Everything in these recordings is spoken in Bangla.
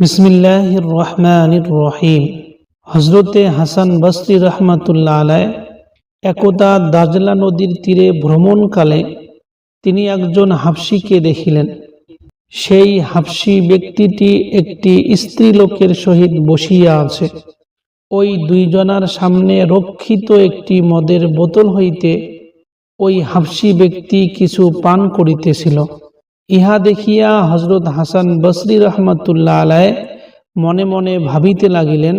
বিসমিল্লাহির রহমানির রহিম। হজরতে হাসান বসরি রহমাতুল্লা আলায় একদা দাজলা নদীর তীরে ভ্রমণকালে তিনি একজন হাফসিকে দেখিলেন। সেই হাফসি ব্যক্তিটি একটি স্ত্রীলোকের সহিত বসিয়া আছে। ওই দুইজনার সামনে রক্ষিত একটি মদের বোতল হইতে ওই হাফসি ব্যক্তি কিছু পান করিতেছিল। ইহা দেখিয়া হজরত হাসান বসরি রহমতুল্লাহ আলায় মনে মনে ভাবিতে লাগিলেন,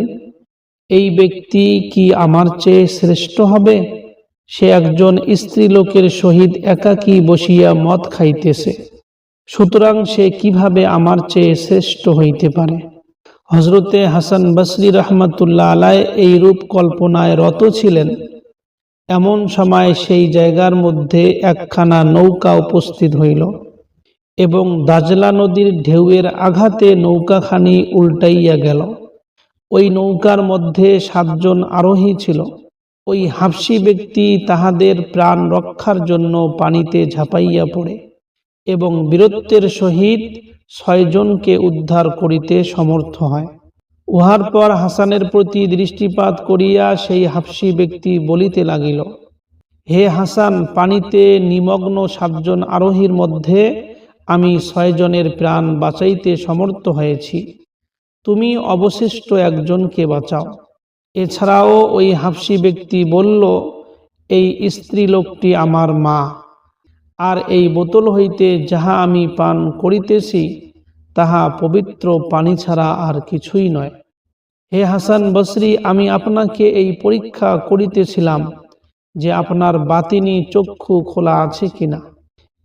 এই ব্যক্তি কি আমার চেয়ে শ্রেষ্ঠ হবে? সে একজন স্ত্রীলোকের সহিত একাকী বসিয়া মদ খাইতেছে। সুতরাং সে কীভাবে আমার চেয়ে শ্রেষ্ঠ হইতে পারে? হজরতে হাসান বসরি রহমতুল্লাহ আলায় এই রূপ কল্পনায় রত ছিলেন। এমন সময় সেই জায়গার মধ্যে একখানা নৌকা উপস্থিত হইল। এবং দাজলা নদীর ঢেউয়ের আঘাতে নৌকাখানি উল্টাইয়া গেল। ওই নৌকার মধ্যে সাতজন আরোহী ছিল। ওই হাফসি ব্যক্তি তাহাদের প্রাণ রক্ষার জন্য পানিতে ঝাঁপাইয়া পড়ে এবং বীরত্বের সহিত ছয়জনকে উদ্ধার করিতে সমর্থ হয়। উহার পর হাসানের প্রতি দৃষ্টিপাত করিয়া সেই হাফসি ব্যক্তি বলিতে লাগিল, হে হাসান, পানিতে নিমগ্ন সাতজন আরোহীর মধ্যে আমি ছয়জনের প্রাণ বাঁচাইতে সমর্থ হয়েছি। তুমি অবশিষ্ট একজনকে বাঁচাও। এছাড়াও ওই হাফসি ব্যক্তি বলল, এই স্ত্রী লোকটি আমার মা। আর এই বোতল হইতে যাহা আমি পান করিতেছি, তাহা পবিত্র পানি ছাড়া আর কিছুই নয়। হে হাসান বসরি, আমি আপনাকে এই পরীক্ষা করিতেছিলাম যে আপনার বাতিনি চক্ষু খোলা আছে কিনা।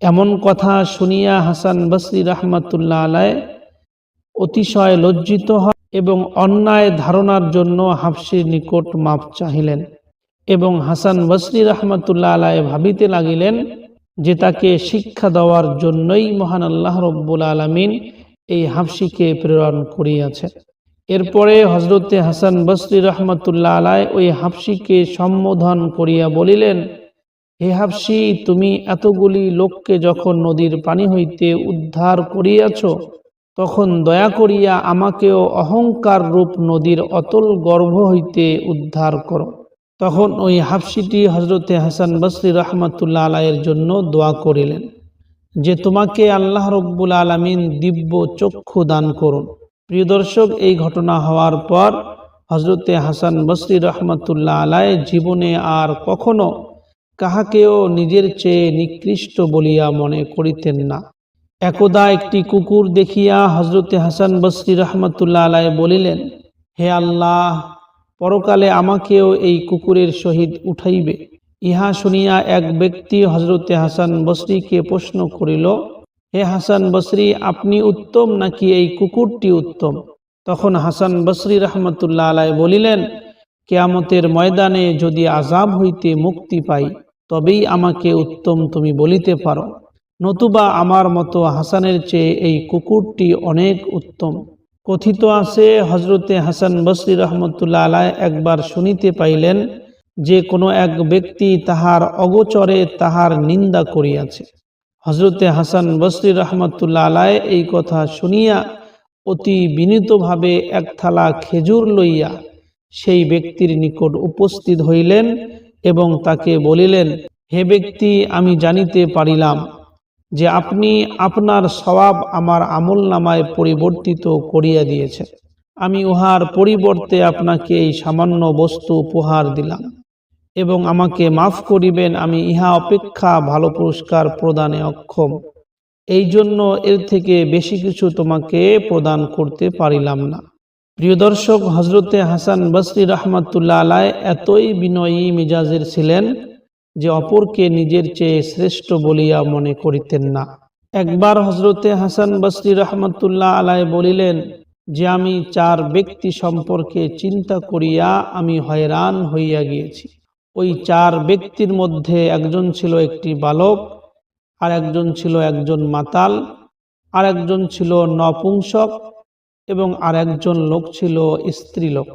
এমন কথা শুনিয়া হাসান বসরি রহমতুল্লাহ আলায় অতিশয় লজ্জিত হয় এবং অন্যায় ধারণার জন্য হাফসির নিকট মাপ চাহিলেন এবং হাসান বসরি রহমতুল্লাহ আলায় ভাবিতে লাগিলেন যে তাকে শিক্ষা দেওয়ার জন্যই মহান আল্লাহ রব্বুল আলমিন এই হাফসিকে প্রেরণ করিয়াছে এরপরে হজরতে হাসান বসরি রহমতুল্লাহ আলায় ওই হাফসিকে সম্বোধন করিয়া বলিলেন হে হাফসি, তুমি এতগুলি লোককে যখন নদীর পানি হইতে উদ্ধার করিয়াছ, তখন দয়া করিয়া আমাকেও অহংকার রূপ নদীর অতল গর্ভ হইতে উদ্ধার করো। তখন ওই হাফসিটি হজরতে হাসান বসরি রহমতুল্লাহ আলাইয়ের জন্য দোয়া করিলেন যে, তোমাকে আল্লাহ রব্বুল আলমিন দিব্য চক্ষু দান করুন। প্রিয় দর্শক, এই ঘটনা হওয়ার পর হজরতে হাসান বসরি রহমতুল্লাহ আলায় জীবনে আর কখনো কাহাকেও নিজের চেয়ে নিকৃষ্ট বলিয়া মনে করিতেন না। একদা একটি কুকুর দেখিয়া হজরতে হাসান বসরি রহমতুল্লাহ আলায় বলিলেন, হে আল্লাহ, পরকালে আমাকেও এই কুকুরের সহিত উঠাইবে। ইহা শুনিয়া এক ব্যক্তি হজরতে হাসান বসরিকে প্রশ্ন করিল, হে হাসান বসরি, আপনি উত্তম নাকি এই কুকুরটি উত্তম? তখন হাসান বসরি রহমতুল্লাহ আলায় বলিলেন, কেয়ামতের ময়দানে যদি আজাব হইতে মুক্তি পাই তবেই আমাকে উত্তম তুমি বলিতে পারো। নতুবা আমার মতো হাসানের চেয়ে এই কুকুরটি অনেক উত্তম। কথিত আছে হজরতে হাসান বসরি রহমতুল্লাহ আলায় একবার শুনিতে পাইলেন, যে কোনো এক ব্যক্তি তাহার অগোচরে তাহার নিন্দা করিয়াছে। হজরতে হাসান বসরি রহমতুল্লাহ আলায় এই কথা শুনিয়া অতি বিনীতভাবে এক থালা খেজুর লইয়া সেই ব্যক্তির নিকট উপস্থিত হইলেন এবং তাকে বলিলেন, হে ব্যক্তি, আমি জানিতে পারিলাম যে আপনি আপনার স্বভাব আমার আমল নামায় পরিবর্তিত করিয়া দিয়েছেন। আমি উহার পরিবর্তে আপনাকে এই সামান্য বস্তু উপহার দিলাম এবং আমাকে মাফ করিবেন, আমি ইহা অপেক্ষা ভালো পুরস্কার প্রদানে অক্ষম। এই জন্য এর থেকে বেশি কিছু তোমাকে প্রদান করতে পারিলাম না। প্রিয় দর্শক হজরতে হাসান বসরি রহমতুল্লাহ আলায় এতই বিনয়ী মিজাজের ছিলেন যে অপরকে নিজের চেয়ে শ্রেষ্ঠ বলিয়া মনে করিতেন না। একবার হজরতে হাসান বসরি রহমতুল্লাহ আলায় বলিলেন, যে আমি চার ব্যক্তি সম্পর্কে চিন্তা করিয়া আমি হয়রান হইয়া গিয়েছি। ওই চার ব্যক্তির মধ্যে একজন ছিল একটি বালক আর একজন ছিল একজন মাতাল আর একজন ছিল নপুংসক এবং আর একজন লোক ছিল স্ত্রীলোক।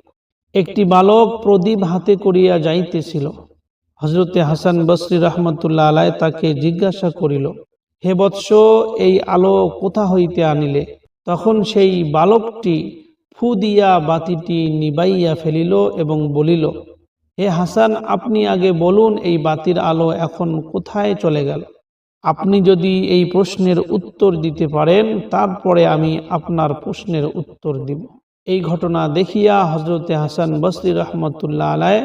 একটি বালক প্রদীপ হাতে করিয়া যাইতেছিল। হজরতে হাসান বসরি রহমতুল্লাহ আলায় তাকে জিজ্ঞাসা করিল, হে বৎস, এই আলো কোথা হইতে আনিলে? তখন সেই বালকটি ফু দিয়া বাতিটি নিবাইয়া ফেলিল এবং বলিল, হে হাসান, আপনি আগে বলুন এই বাতির আলো এখন কোথায় চলে গেল? আপনি যদি এই প্রশ্নের উত্তর দিতে পারেন, তারপরে আমি আপনার প্রশ্নের উত্তর দিব। এই ঘটনা দেখিয়া হজরতে হাসান বসরি রহমতুল্লাহ আলায়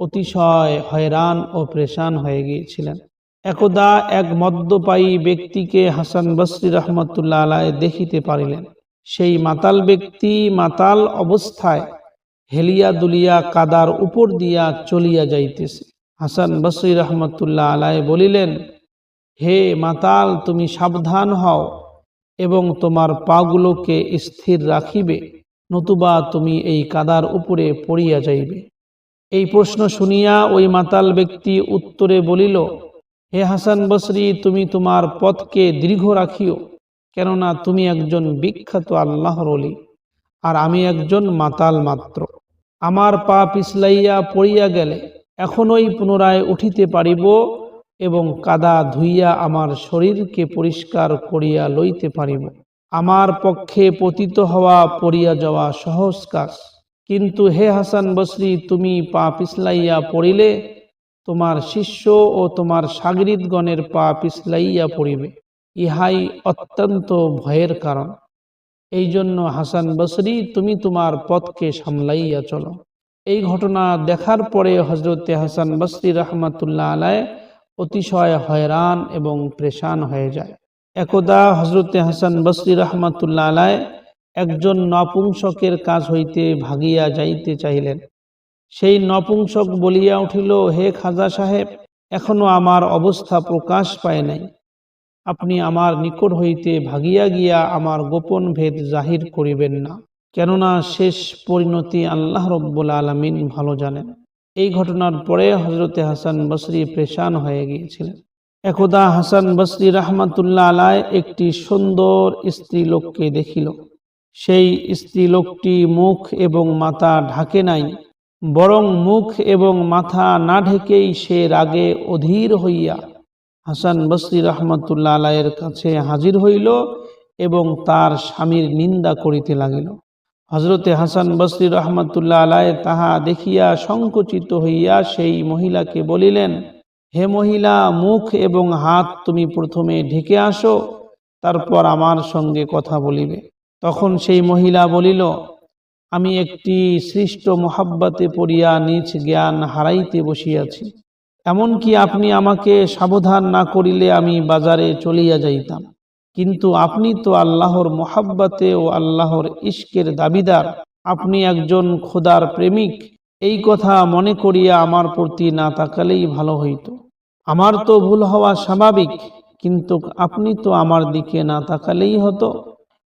অতিশয় হয়রান ও প্রেশান হয়ে গিয়েছিলেন। একদা এক মদ্যপায়ী ব্যক্তিকে হাসান বসরি রহমতুল্লাহ আলায় দেখিতে পারিলেন। সেই মাতাল ব্যক্তি মাতাল অবস্থায় হেলিয়া দুলিয়া কাদার উপর দিয়া চলিয়া যাইতেছে। হাসান বসরি রহমতুল্লাহ আলায় বলিলেন হে মাতাল, তুমি সাবধান হও এবং তোমার পাগুলোকে স্থির রাখিবে, নতুবা তুমি এই কাদার উপরে পড়িয়া যাইবে। এই প্রশ্ন শুনিয়া ওই মাতাল ব্যক্তি উত্তরে বলিল, হে হাসান বসরি, তুমি তোমার পথকে দীর্ঘ রাখিও, কেননা তুমি একজন বিখ্যাত আল্লাহর অলি, আর আমি একজন মাতাল মাত্র। আমার পা পিছলাইয়া পড়িয়া গেলে এখনই পুনরায় উঠিতে পারিব এবং কাদা ধুইয়া আমার শরীরকে পরিষ্কার করিয়া লইতে পারিব। আমার পক্ষে পতিত হওয়া পড়িয়া যাওয়া সহজ কাজ। কিন্তু হে হাসান বসরি, তুমি পা পিছলাইয়া পড়িলে, তোমার শিষ্য ও তোমার সাগরিদগণের পা পিছলাইয়া পড়িবে। ইহাই অত্যন্ত ভয়ের কারণ। এই জন্য হাসান বসরি, তুমি তোমার পথকে সামলাইয়া চলো। এই ঘটনা দেখার পরে হজরতে হাসান বসরি রহমতুল্লাহ আলায় অতিশয় হয়রান এবং প্রেশান হয়ে যায়। একদা হজরতে হাসান বসরি রহমতুল্লাহ আলায় একজন নপুংসকের কাজ হইতে ভাগিয়া যাইতে চাইলেন সেই নপুংসক বলিয়া উঠিল, হে খাজা সাহেব, এখনও আমার অবস্থা প্রকাশ পায় নাই। আপনি আমার নিকট হইতে ভাগিয়া গিয়া আমার গোপন ভেদ জাহির করিবেন না। কেননা শেষ পরিণতি আল্লাহ রব্বুল আলমিন ভালো জানেন। এই ঘটনার পরে হজরতে হাসান বসরি প্রেশান হয়ে গিয়েছিলেন। একদা হাসান বসরি রহমাতুল্লাহ আলায় একটি সুন্দর স্ত্রী লোককে দেখিল। সেই স্ত্রী লোকটি মুখ এবং মাথা ঢাকে নাই, বরং মুখ এবং মাথা না ঢেকেই সে রাগে অধীর হইয়া হাসান বসরি রহমতুল্লাহ আলায়ের কাছে হাজির হইল এবং তার স্বামীর নিন্দা করিতে লাগিল। হজরতে হাসান বসরি রহমতুল্লাহ আলায় তাহা দেখিয়া সংকুচিত হইয়া সেই মহিলাকে বলিলেন, হে মহিলা, মুখ এবং হাত তুমি প্রথমে ঢেকে আসো, তারপর আমার সঙ্গে কথা বলিবে। তখন সেই মহিলা বলিল, আমি একটি সৃষ্ট মোহাব্বাতে পড়িয়া নিজ জ্ঞান হারাইতে বসিয়াছি। এমনকি আপনি আমাকে সাবধান না করিলে আমি বাজারে চলিয়া যাইতাম। কিন্তু আপনি তো আল্লাহর মোহাব্বাতে ও আল্লাহর ইশকের দাবিদার। আপনি একজন খোদার প্রেমিক। এই কথা মনে করিয়া আমার প্রতি না তাকালেই ভালো হইত। আমার তো ভুল হওয়া স্বাভাবিক, কিন্তু আপনি তো আমার দিকে না তাকালেই হতো।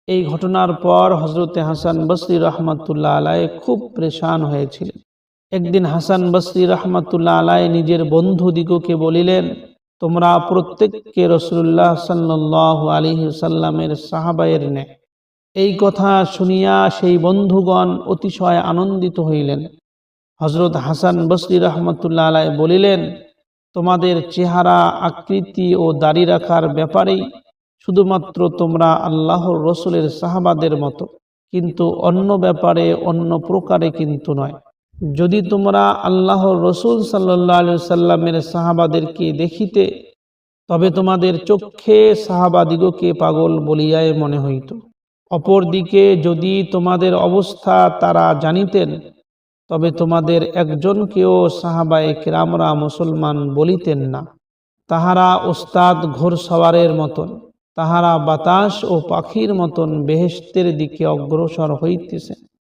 এই ঘটনার পর হজরতে হাসান বসরি রহমতুল্লাহ আলায় খুব প্রেশান হয়েছিলেন। একদিন হাসান বসরি রহমতুল্লাহ আলায় নিজের বন্ধু দিগকে বলিলেন তোমরা প্রত্যেককে রসুল্লাহ সাল্লাহ আলী সাল্লামের সাহাবায়ের নে এই কথা শুনিয়া সেই বন্ধুগণ অতিশয় আনন্দিত হইলেন। হজরত হাসান বসরি রহমতুল্লাহ আলায় বলিলেন, তোমাদের চেহারা, আকৃতি ও দাড়ি রাখার ব্যাপারেই শুধুমাত্র তোমরা আল্লাহর রসুলের সাহাবাদের মতো, কিন্তু অন্য ব্যাপারে অন্য প্রকারে কিন্তু নয়। যদি তোমরা আল্লাহর রসুল সাল্লাহ আলু সাল্লামের সাহাবাদেরকে দেখিতে, তবে তোমাদের চক্ষে সাহাবাদিগকে পাগল বলিয়ায় মনে হইত। অপরদিকে যদি তোমাদের অবস্থা তারা জানিতেন, তবে তোমাদের একজনকেও সাহাবায়ে কেরামরা মুসলমান বলিতেন না। তাহারা ওস্তাদ ঘোরসওয়ারের মতন, তাহারা বাতাস ও পাখির মতন বেহেস্তের দিকে অগ্রসর হইতেছে।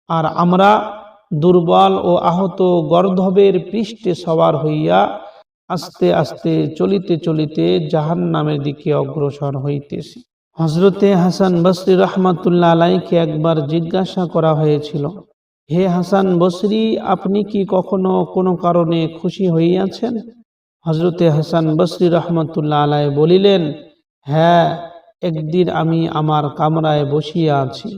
আর আমরা দুর্বল ও আহত গর্ধবের পৃষ্ঠে সবার হইয়া আস্তে আস্তে চলিতে চলিতে জাহান নামের দিকে অগ্রসর হইতেছি। হজরতে হাসান বসরি রহমাতুল্লাহ আলাইকে একবার জিজ্ঞাসা করা হয়েছিল, হে হাসান বসরি, আপনি কি কখনো কোনো কারণে খুশি হইয়াছেন? হজরতে হাসান বসরি রহমতুল্লাহ আলাই বলিলেন হ্যাঁ একদিন আমি আমার কামরায় বসিয়া আছি।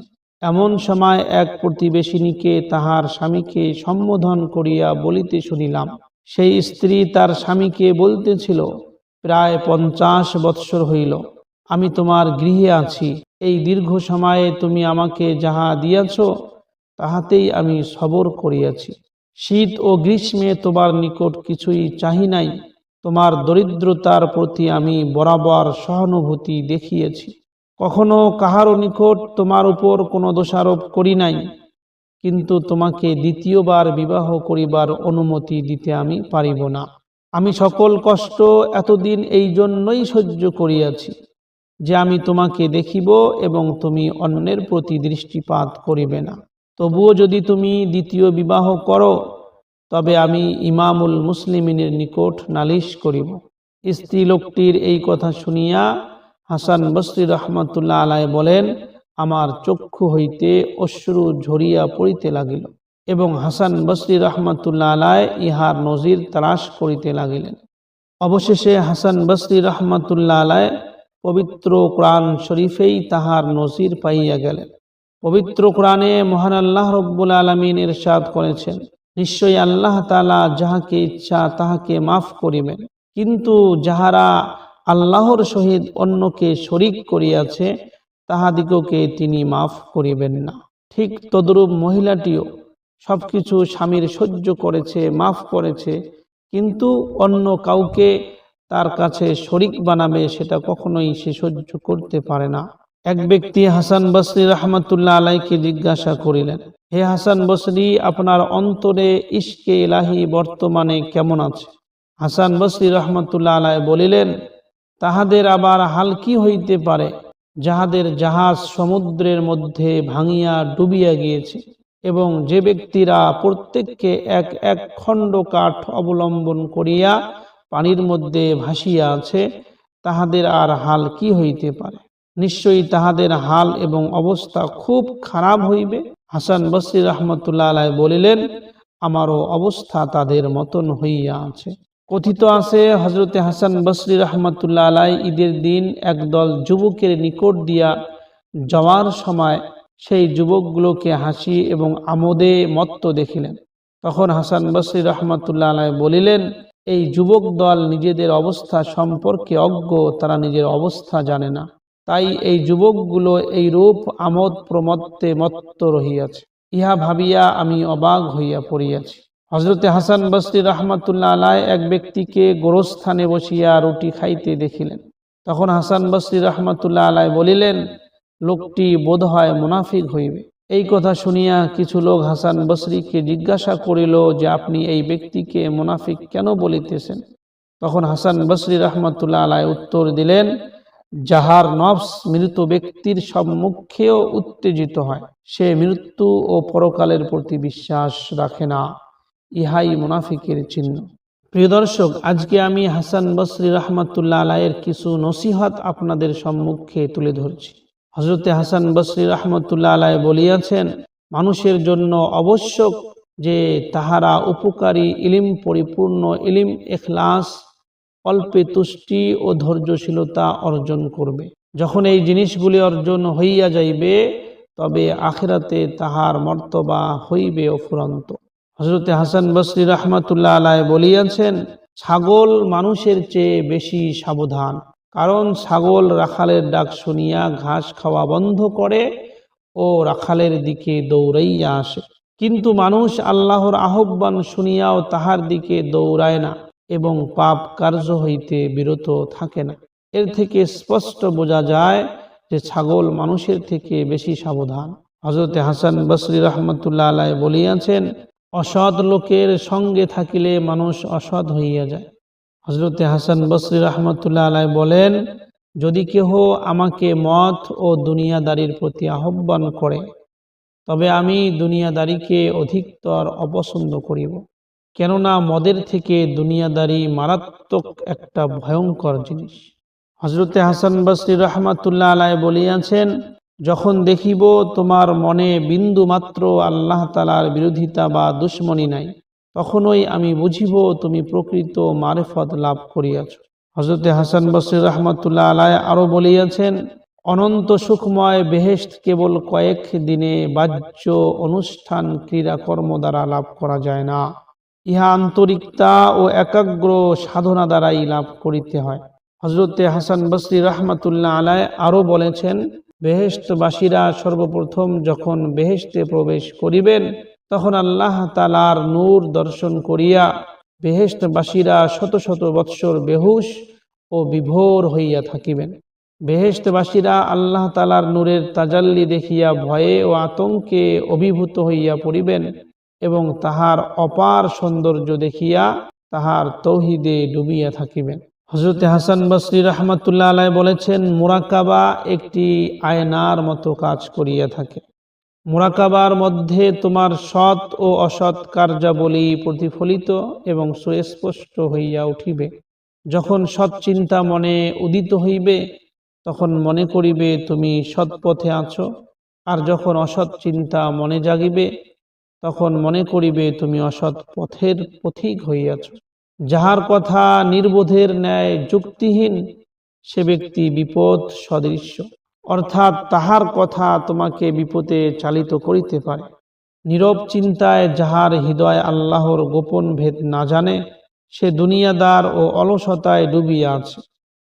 এমন সময় এক প্রতিবেশিনীকে তাহার স্বামীকে সম্বোধন করিয়া বলিতে শুনিলাম। সেই স্ত্রী তার স্বামীকে বলতেছিল, প্রায় পঞ্চাশ বৎসর হইল, আমি তোমার গৃহে আছি। এই দীর্ঘ সময়ে তুমি আমাকে যাহা দিয়াছ, তাহাতেই আমি সবর করিয়াছি। শীত ও গ্রীষ্মে তোমার নিকট কিছুই চাহি নাই, তোমার দরিদ্রতার প্রতি আমি বরাবর সহানুভূতি দেখিয়েছি। কখনো কাহারও নিকট তোমার উপর কোনো দোষারোপ করি নাই, কিন্তু তোমাকে দ্বিতীয়বার বিবাহ করিবার অনুমতি দিতে আমি পারিব না। আমি সকল কষ্ট এতদিন এই জন্যই সহ্য করিয়াছি যে আমি তোমাকে দেখিব এবং তুমি অন্যের প্রতি দৃষ্টিপাত করিবে না। তবুও যদি তুমি দ্বিতীয় বিবাহ করো, তবে আমি ইমামুল মুসলিমিনের নিকট নালিশ করিব। স্ত্রী লোকটির এই কথা শুনিয়া হাসান বসরি রহমতুল্লাহ আলাই বলেন, আমার চক্ষু হইতে অশ্রু ঝরিয়া পড়িতে লাগিল এবং হাসান বসরি রহমতুল্লাহ আলাই ইহার নজির তালাশ করিতে লাগিলেন। অবশেষে হাসান বসরি রহমতুল্লাহ আলাই পবিত্র কোরআন শরীফেই তাহার নজির পাইয়া গেলেন। পবিত্র কোরআনে মহান আল্লাহ রব্বুল আলমিন ইরশাদ করেছেন, নিশ্চয়ই আল্লাহ তালা যাহাকে ইচ্ছা তাহাকে মাফ করিবেন। কিন্তু যাহারা আল্লাহর সহিত অন্যকে শরিক করিয়াছে, তাহাদিগকে তিনি মাফ করিবেন না। ঠিক তদরূপ মহিলাটিও সবকিছু স্বামীর সহ্য করেছে, মাফ করেছে, কিন্তু অন্য কাউকে তার কাছে শরিক বানাবে সেটা কখনোই সে সহ্য করতে পারে না। এক ব্যক্তি হাসান বসরি রহমতুল্লাহ আলাইকে জিজ্ঞাসা করিলেন, হে হাসান বসরি, আপনার অন্তরে ইশকে ইলাহি বর্তমানে কেমন আছে? হাসান বসরি রহমতুল্লাহ আলাই বলিলেন তাহাদের আবার হাল কি হইতে পারে? যাহাদের জাহাজ সমুদ্রের মধ্যে ভাঙিয়া ডুবিয়া গিয়েছে এবং যে ব্যক্তিরা প্রত্যেককে এক এক খণ্ড কাঠ অবলম্বন করিয়া পানির মধ্যে ভাসিয়া আছে, তাহাদের আর হাল কি হইতে পারে? নিশ্চয়ই তাহাদের হাল এবং অবস্থা খুব খারাপ হইবে। হাসান বসরি রহমতুল্লাহ বলিলেন, আমারও অবস্থা তাদের মতন হইয়া আছে। কথিত আছে হজরতে হাসান বসরি রহমতুল্লাহ আলাই ঈদের দিন একদল যুবকের নিকট দিয়া যাওয়ার সময় সেই যুবকগুলোকে হাসি এবং আমোদে মত্ত দেখিলেন। তখন হাসান বসরি রহমতুল্লাহ আলাই বলিলেন, এই যুবক দল নিজেদের অবস্থা সম্পর্কে অজ্ঞ, তারা নিজের অবস্থা জানে না। তাই এই যুবকগুলো এই রূপ আমোদ প্রমত্তে মত্ত রহিয়াছে। ইহা ভাবিয়া আমি অবাক হইয়া পড়িয়াছি। হজরতে হাসান বসরি রহমতুল্লাহ আলাই এক ব্যক্তিকে গোরস্থানে বসিয়া রুটি খাইতে দেখিলেন। তখন হাসান বসরি রহমতুল্লাহ আলাই বলিলেন, লোকটি বোধ হয় মুনাফিক হইবে। এই কথা শুনিয়া কিছু লোক হাসান বসরিকে জিজ্ঞাসা করিল যে, আপনি এই ব্যক্তিকে মুনাফিক কেন বলিতেছেন? তখন হাসান বসরি রহমতুল্লাহ আলাই উত্তর দিলেন, যাহার নফস মৃত ব্যক্তির সম্মুখেও উত্তেজিত হয়, সে মৃত্যু ও পরকালের প্রতি বিশ্বাস রাখে না। ইহাই মুনাফিকের চিহ্ন। প্রিয় দর্শক, আজকে আমি হাসান বসরি রহমতুল্লাহ আলাইয়ের কিছু নসিহত আপনাদের সম্মুখে তুলে ধরছি। হজরতে হাসান বসরি রহমতুল্লাহ আলাই বলিয়াছেন, মানুষের জন্য আবশ্যক যে তাহারা উপকারী ইলিম, পরিপূর্ণ ইলিম এখলাস অল্পে তুষ্টি ও ধৈর্যশীলতা অর্জন করবে। যখন এই জিনিসগুলি অর্জন হইয়া যাইবে, তবে আখেরাতে তাহার মর্তবা হইবে অফুরন্ত। হজরতে হাসান বসরি রহমতুল্লাহ আলায় বলিয়াছেন, ছাগল মানুষের চেয়ে বেশি সাবধান। কারণ ছাগল রাখালের ডাক শুনিয়া ঘাস খাওয়া বন্ধ করে ও রাখালের দিকে দৌড়াইয়া আসে। কিন্তু মানুষ আল্লাহর আহ্বান শুনিয়াও তাহার দিকে দৌড়ায় না এবং পাপ কার্য হইতে বিরত থাকে না। এর থেকে স্পষ্ট বোঝা যায় যে ছাগল মানুষের থেকে বেশি সাবধান। হজরতে হাসান বসরি রহমতুল্লাহ আলাই বলিয়াছেন অসৎ লোকের সঙ্গে থাকিলে মানুষ অসৎ হইয়া যায়। হজরতে হাসান বসরি রহমতুল্লাহ আলাই বলেন, যদি কেহ আমাকে মত ও দুনিয়াদারির প্রতি আহ্বান করে, তবে আমি দুনিয়াদারিকে অধিকতর অপছন্দ করিব। কেননা মদের থেকে দুনিয়াদারি মারাত্মক একটা ভয়ঙ্কর জিনিস। হজরতে হাসান বসরি রহমাতুল্লাহ আলাই বলিয়াছেন যখন দেখিব তোমার মনে বিন্দু মাত্র আল্লাহ তালার বিরোধিতা বা দুশ্মনী নাই, তখনই আমি বুঝিব তুমি প্রকৃত মারেফত লাভ করিয়াছ। হজরতে হাসান বসরি রহমতুল্লাহ আলায় আরও বলিয়াছেন, অনন্ত সুখময় বেহেস্ত কেবল কয়েক দিনে বাহ্য অনুষ্ঠান ক্রীড়াকর্ম দ্বারা লাভ করা যায় না। ইহা আন্তরিকতা ও একাগ্র সাধনা দ্বারাই লাভ করিতে হয়। হজরতে হাসান বসরি রহমতুল্লাহ আলায় আরও বলেছেন বেহেশতবাসীরা সর্বপ্রথম যখন বেহেশতে প্রবেশ করিবেন, তখন আল্লাহ তালার নূর দর্শন করিয়া বেহেশতবাসীরা শত শত বৎসর বেহুশ ও বিভোর হইয়া থাকিবেন। বেহেশতবাসীরা আল্লাহ তালার নূরের তাজাল্লি দেখিয়া ভয়ে ও আতঙ্কে অভিভূত হইয়া পড়িবেন এবং তাহার অপার সৌন্দর্য দেখিয়া তাহার তৌহিদে ডুবিয়া থাকিবেন। হজরত হাসান বসরি রহমতুল্লাহ আলাই বলেছেন, মুরাকাবা একটি আয়নার মতো কাজ করিয়া থাকে। মুরাকাবার মধ্যে তোমার সৎ ও অসৎ কার্যাবলী প্রতিফলিত এবং সুস্পষ্ট হইয়া উঠিবে। যখন সৎ চিন্তা মনে উদিত হইবে, তখন মনে করিবে, তুমি সৎ পথে আছো। আর যখন অসৎ চিন্তা মনে জাগিবে, তখন মনে করিবে, তুমি অসৎ পথের পথিক হইয়াছ। যাহার কথা নির্বোধের ন্যায় যুক্তিহীন, সে ব্যক্তি বিপদ সদৃশ্য। অর্থাৎ তাহার কথা তোমাকে বিপদে চালিত করিতে পারে। নীরব চিন্তায় যাহার হৃদয় আল্লাহর গোপন ভেদ না জানে, সে দুনিয়াদার ও অলসতায় ডুবিয়া আছে।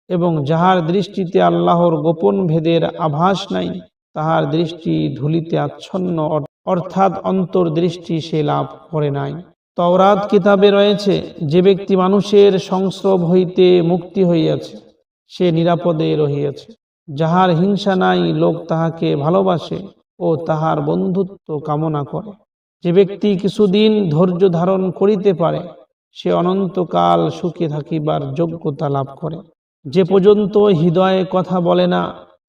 এবং যাহার দৃষ্টিতে আল্লাহর গোপন ভেদের আভাস নাই, তাহার দৃষ্টি ধুলিতে আচ্ছন্ন, অর্থাৎ অন্তর্দৃষ্টি সে লাভ করে নাই। তওরাত কিতাবে রয়েছে, যে ব্যক্তি মানুষের সংস্রব হইতে মুক্তি হইয়াছে, সে নিরাপদে রহিয়াছে। যাহার হিংসা নাই, লোক তাহাকে ভালোবাসে ও তাহার বন্ধুত্ব কামনা করে। যে ব্যক্তি কিছুদিন ধৈর্য ধারণ করিতে পারে, সে অনন্তকাল সুখে থাকিবার যোগ্যতা লাভ করে। যে পর্যন্ত হৃদয়ে কথা বলে না,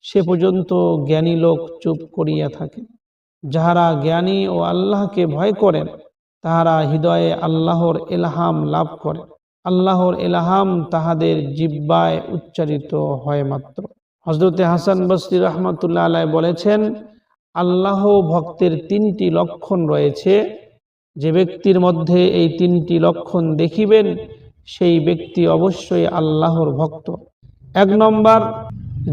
সে পর্যন্ত জ্ঞানী লোক চুপ করিয়া থাকে। যাহারা জ্ঞানী ও আল্লাহকে ভয় করেন তাহারা হৃদয়ে আল্লাহর এলাহাম লাভ করে। আল্লাহর এলাহাম তাহাদের জিব্বায় উচ্চারিত হয় মাত্র। হজরতে হাসান বসরি রহমতুল্লাহ আলাই বলেছেন, আল্লাহ ভক্তের তিনটি লক্ষণ রয়েছে। যে ব্যক্তির মধ্যে এই তিনটি লক্ষণ দেখিবেন, সেই ব্যক্তি অবশ্যই আল্লাহর ভক্ত। এক নম্বর,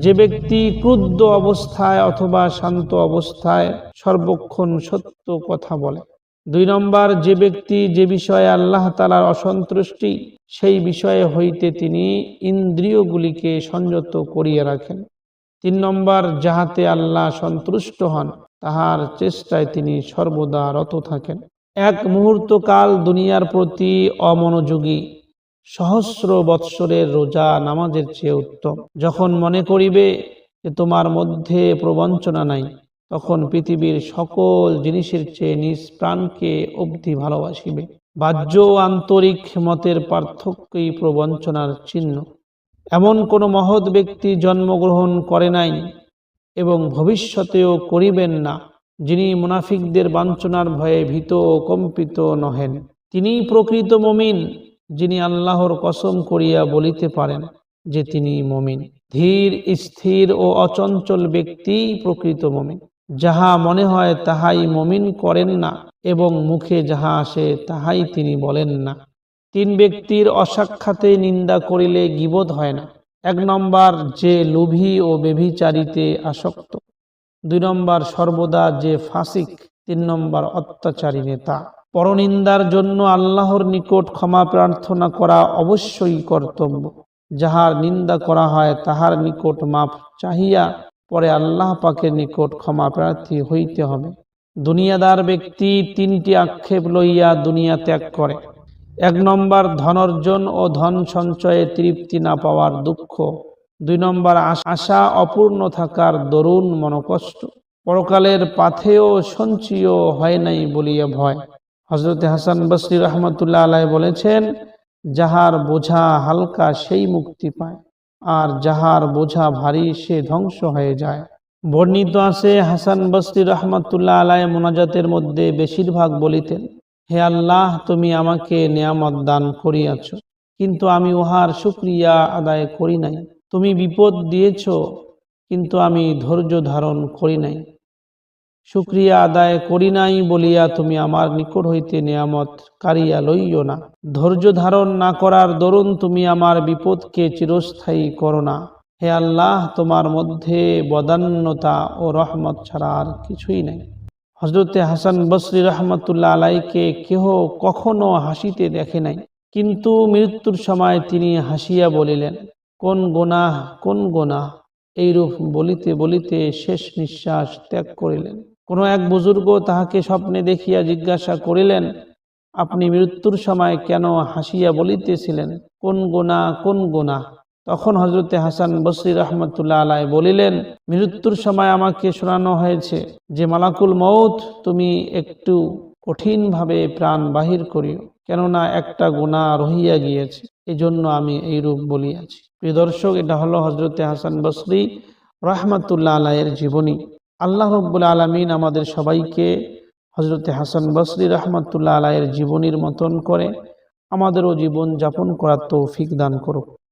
যে ব্যক্তি ক্রুদ্ধ অবস্থায় অথবা শান্ত অবস্থায় সর্বক্ষণ সত্য কথা বলে। দুই নম্বর, যে ব্যক্তি যে বিষয়ে আল্লাহ তালার অসন্তুষ্টি, সেই বিষয়ে হইতে তিনি ইন্দ্রিয়গুলিকে সংযত করিয়া রাখেন। তিন নম্বর, যাহাতে আল্লাহ সন্তুষ্ট হন, তাহার চেষ্টায় তিনি সর্বদা রত থাকেন। এক মুহূর্ত কাল দুনিয়ার প্রতি অমনোযোগী, সহস্র বৎসরের রোজা নামাজের চেয়ে উত্তম। যখন মনে করিবে যে তোমার মধ্যে প্রবঞ্চনা নাই তখন পৃথিবীর সকল জিনিসের চেয়ে নিজ প্রাণকে অবধি ভালোবাসিবে। বাহ্য আন্তরিক মতের পার্থক্যই প্রবঞ্চনার চিহ্ন। এমন কোনো মহৎ ব্যক্তি জন্মগ্রহণ করে নাই এবং ভবিষ্যতেও করিবেন না, যিনি মুনাফিকদের বাঞ্ছনার ভয়ে ভীত ও কম্পিত নহেন। তিনিই প্রকৃত মমিন, যিনি আল্লাহর কসম করিয়া বলিতে পারেন যে তিনি মমিন। ধীর, স্থির ও অচঞ্চল ব্যক্তি প্রকৃত মমিন। যাহা মনে হয় তাহাই মমিন করেন না এবং মুখে যাহা আসে তাহাই তিনি বলেন না। তিন ব্যক্তির অসাক্ষাতে নিন্দা করিলে গিবোধ হয় না। এক নম্বর, যে লোভী ও বেভিচারিতে আসক্ত। দুই নম্বর, সর্বদা যে ফাসিক। তিন নম্বর, অত্যাচারী নেতা। পরনিন্দার জন্য আল্লাহর নিকট ক্ষমা প্রার্থনা করা অবশ্যই কর্তব্য। যাহার নিন্দা করা হয় তাহার নিকট মাপ চাহিয়া পরে আল্লাহ পাকের নিকট ক্ষমা প্রার্থী হইতে হবে। দুনিয়াদার ব্যক্তি তিনটি আক্ষেপ লইয়া দুনিয়া ত্যাগ করে। এক নম্বর, ধনর্জন ও ধন সঞ্চয়ে তৃপ্তি না পাওয়ার দুঃখ। দুই নম্বর, আশা অপূর্ণ থাকার দরুণ মনকষ্ট। পরকালের পাথেও সঞ্চয় হয় নাই বলিয়া ভয়। হজরত হাসান বসরি রহমতুল্লাহ আলাই বলেছেন, যাহার বোঝা হালকা, সেই মুক্তি পায়। আর যাহার বোঝা ভারী, সে ধ্বংস হয়ে যায়। বর্ণিত আছে, হাসান বস্তির রহমতুল্লাহ আলায় মোনাজাতের মধ্যে বেশিরভাগ বলিতেন, হে আল্লাহ, তুমি আমাকে নিয়ামত দান করিয়াছ, কিন্তু আমি উহার সুক্রিয়া আদায় করি নাই। তুমি বিপদ দিয়েছ, কিন্তু আমি ধৈর্য ধারণ করি নাই। শুক্রিয়া আদায় করি নাই বলিয়া তুমি আমার নিকট হইতে নিয়ামত কারিয়া লইও না। ধৈর্য ধারণ না করার দরুন তুমি আমার বিপদকে চিরস্থায়ী করো না। হে আল্লাহ, তোমার মধ্যে বদান্যতা ও রহমত ছাড়া আর কিছুই নাই। হজরতে হাসান বসরি রহমতুল্লাহ আলাইকে কেহ কখনো হাসিতে দেখে নাই, কিন্তু মৃত্যুর সময় তিনি হাসিয়া বলিলেন, কোন গোনাহ কোন গোনাহ? এইরূপ বলিতে বলিতে শেষ নিঃশ্বাস ত্যাগ করিলেন। কোনো এক বুজুর্গ তাহাকে স্বপ্নে দেখিয়া জিজ্ঞাসা করিলেন, আপনি মৃত্যুর সময় কেন হাসিয়া বলিতেছিলেন? কোন গোনা কোন গোনা তখন হজরতে হাসান বসরি রহমতুল্লাহ আলাই বলিলেন, মৃত্যুর সময় আমাকে শোনানো হয়েছে যে মালাকুল মৌত তুমি একটু কঠিনভাবে প্রাণ বাহির করিও, কেননা একটা গোনা রহিয়া গিয়েছে। এজন্য আমি এই রূপ বলিয়াছি। প্রিয় দর্শক, এটা হলো হজরতে হাসান বসরি রহমাতুল্লাহ আলাইয়ের জীবনী। আল্লাহ রব্বুল আলমিন আমাদের সবাইকে হজরতে হাসান বসরি রহমাতুল্লাহ আলাইয়ের জীবনীর মতন করে আমাদেরও জীবন যাপন করার তৌফিক দান করুক।